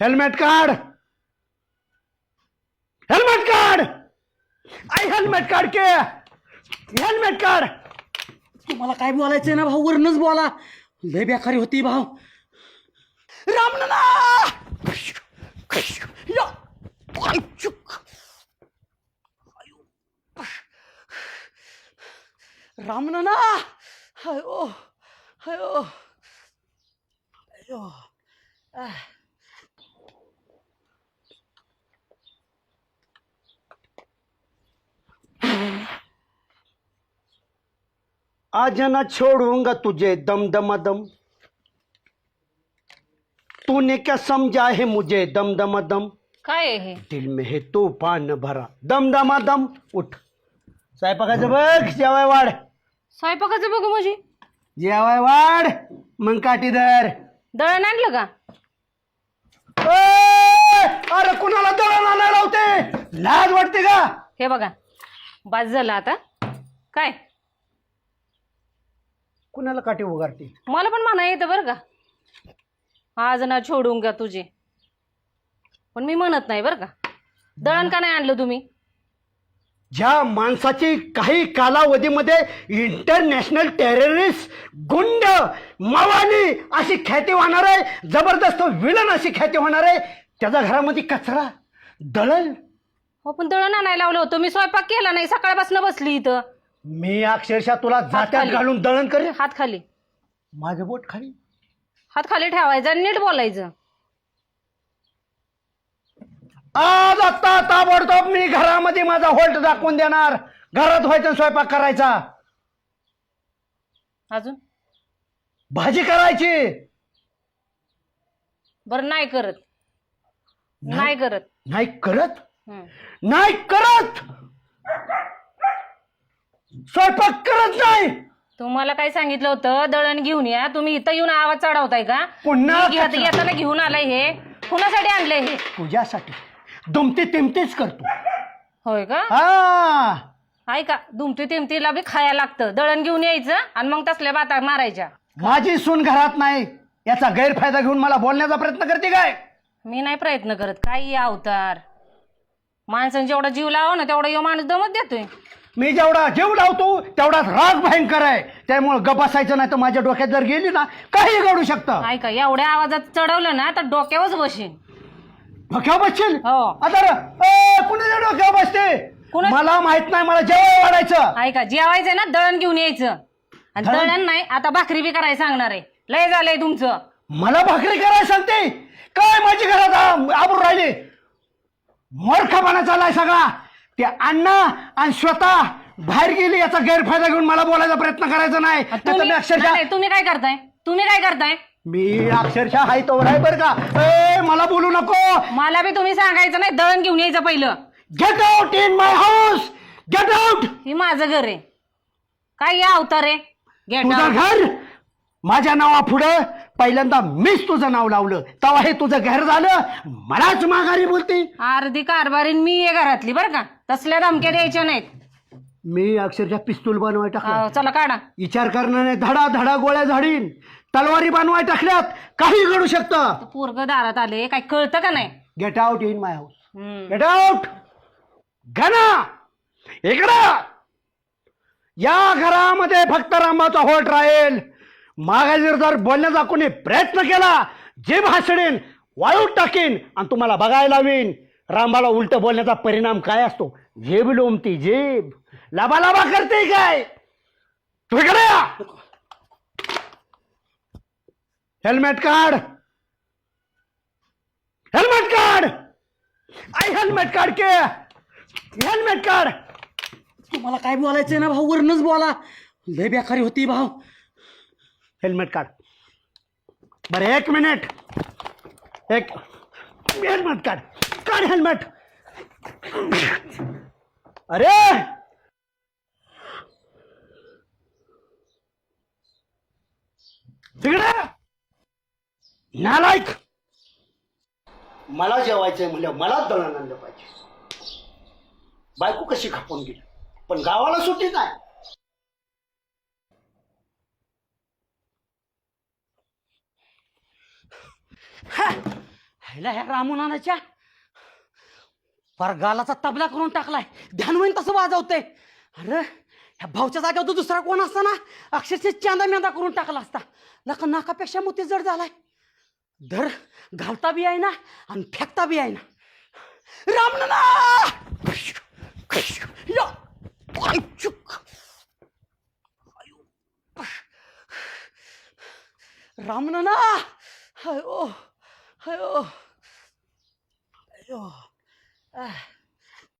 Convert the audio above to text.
Helmet काढ helmet काढ आई helmet काढ के? हेल्मेट काढ तुम्हाला काय बोलायचंय ना भाऊ? वरनच बोला. लय बेकारी होती भाऊ. रामनाना या. हयो चुक. रामनाना आज न छोड़ूंगा तुझे दम दम दम तूने क्या समझा है मुझे दम दम दम काय आहे हे? दिल में है तूफान भरा. दम दमा दम उठ. स्वयंपाकाचं बघ जेवाय वाढ. स्वयंपाकाचं बघू म्हणजे जेवाय वाढ. मग काठी धर. दळण आणलं का? ए, अरे कुणाला दळण आणायला लावते लाज वाटते का? हे बघा बाज झालं आता. काय? कुणाला काठी उगारते मला पण म्हणा येतं बरं का. आज ना छोडून का तुझे. पण मी म्हणत नाही बरं का. दळण का नाही आणलं तुम्ही? ज्या माणसाची काही कालावधीमध्ये इंटरनॅशनल टेररिस्ट गुंड मवानी अशी ख्याती होणार आहे जबरदस्त विलन अशी ख्याती होणार आहे त्याच्या घरामध्ये कचरा दळण. हो पण दळण आणायला लावलं होतं. मी स्वयंपाक केला नाही. सकाळपासून बसली इथं. मी अक्षरशः तुला जात्यात खाली. घालून दळण करेन. हात खाली. माझं बोट खाली. हात खाली ठेवायचा आणि नीट बोलायचं. आज आत्ता ताबडतोब मी घरामध्ये माझा होल्ट दाखवून देणार. घरात व्हायचा आणि स्वयंपाक करायचा. अजून? भाजी करायची. बरं नाही करत. नाही करत. नाही करत. नाही करत! स्वयंपाक करत नाही. तुम्हाला काय सांगितलं होतं? दळण घेऊन या. तुम्ही इथं येऊन आवाज चढवताय का? पुन्हा मी घेत- कचरा. येताना घेऊन आलाय हे. कुणासाठी आणलंय हे? तुझ्यासाठी. दुमती तिमतीच करतो. होय का? हा. ऐका दुमती तिमतीला बी खायला लागतं. दळण घेऊन यायचं आणि मग तसल्या बाता मारायच्या. माझी सून घरात नाही. याचा गैरफायदा घेऊन मला बोलण्याचा प्रयत्न करते काय? मी नाही प्रयत्न करत. काही अवतार. माणसांनी जेवढा जीव लावा ना तेवढा यो माणूस दमत देतोय. मी जेवढा जीव लावतो तेवढाच राग भयंकर आहे. त्यामुळे गप बसायचं नाही तर माझ्या डोक्यात जर गेली ना काही घडू शकतं. ऐका एवढ्या आवाजात चढवलं ना तर डोक्यावरच बसेन डोक्यावर बसशील हो. आता र- ए, कुणाच्या डोक्यावर बसते? कुणा- मला माहीत नाही मला जेवण वाढायचं. ऐका जेवायचं ना दळण घेऊन यायचं. आणि दळण? दळण नाही आता भाकरी बी करायला सांगणार आहे. लय झालंय तुमचं. मला भाकरी करायला सांगते? काय माझी घरात आ- आबरू राहिली? मूर्खपणा चाललाय सगळा. ते अण्णा आणि स्वतः बाहेर गेली याचा गैरफायदा घेऊन मला बोलायचा प्रयत्न करायचा नाही. नाहीतर तुम्ही मी अक्षरशः नाही, तुम्ही काय करताय? तुम्ही काय करताय? मी अक्षरशः हाय तो आहे बरं का. ए मला बोलू नको. मला बी तुम्ही सांगायचं नाही दळण घेऊन यायचं पहिलं. Get out in my house get out हे माझं घर आहे. काय या अवतार आहे? गेट तुझं घर माझ्या नावा पुढं पहिल्यांदा मीच तुझं नाव लावलं. तेव्हा हे तुझं घर झालं. मलाच माघारी बोलते. अर्धी कारभारीन मी आहे घरातली बरं का. तसल्या धमक्या द्यायच्या नाहीत. मी अक्षरशः पिस्तूल बनवाय टाकला अहो, चला काढा. विचार करणारे धडा धडा गोळ्या झाडीन. तलवारी बनवाय टाकल्यात. काही घडू शकतं. पोरग दारात आले काय कळतं का नाही? Get out in my house hmm. Get out घना. इकडं. या घरामध्ये फक्त रामाचा होट राहील. मागे बोलण्याचा कोणी प्रयत्न केला जे हासडेन वाळूत टाकेन आणि तुम्हाला बघायला लावीन. रामाला उलट बोलण्याचा परिणाम काय असतो? जेब लोमती जेब. लाबा लाबा करते काय? हेल्मेट काढ. हेल्मेट काढ. आई हेल्मेट काढ के. हेल्मेट काढ. तुम्हाला काय बोलायचंय ना भाऊ? वरनच बोला. लय बेकारी होती भाऊ. हेल्मेट काढ. बरं एक मिनिट. एक हेल्मेट काढ. काढ हेल्मेट. अरे! तिकडे! नालायक मला जेवायचंय म्हणलं मला दळण आणलं पाहिजे. बायको कशी खापून गेली? पण गावाला सुट्टी नाही. ह्याला ह्या रामनानाच्या फार गालाचा तबला करून टाकलाय. ध्यान होईन तसं वाजवतंय. अरे ह्या भाऊच्या जागेवर तो दुसरा कोण असता ना अक्षरशः चांदा मेंदा करून टाकला असता. नका नाकापेक्षा मोती जड झालाय. धर घालता बी आहे ना आणि फेकता बी आहे ना. रामनाना या. ओ 哎呦哎呦哎。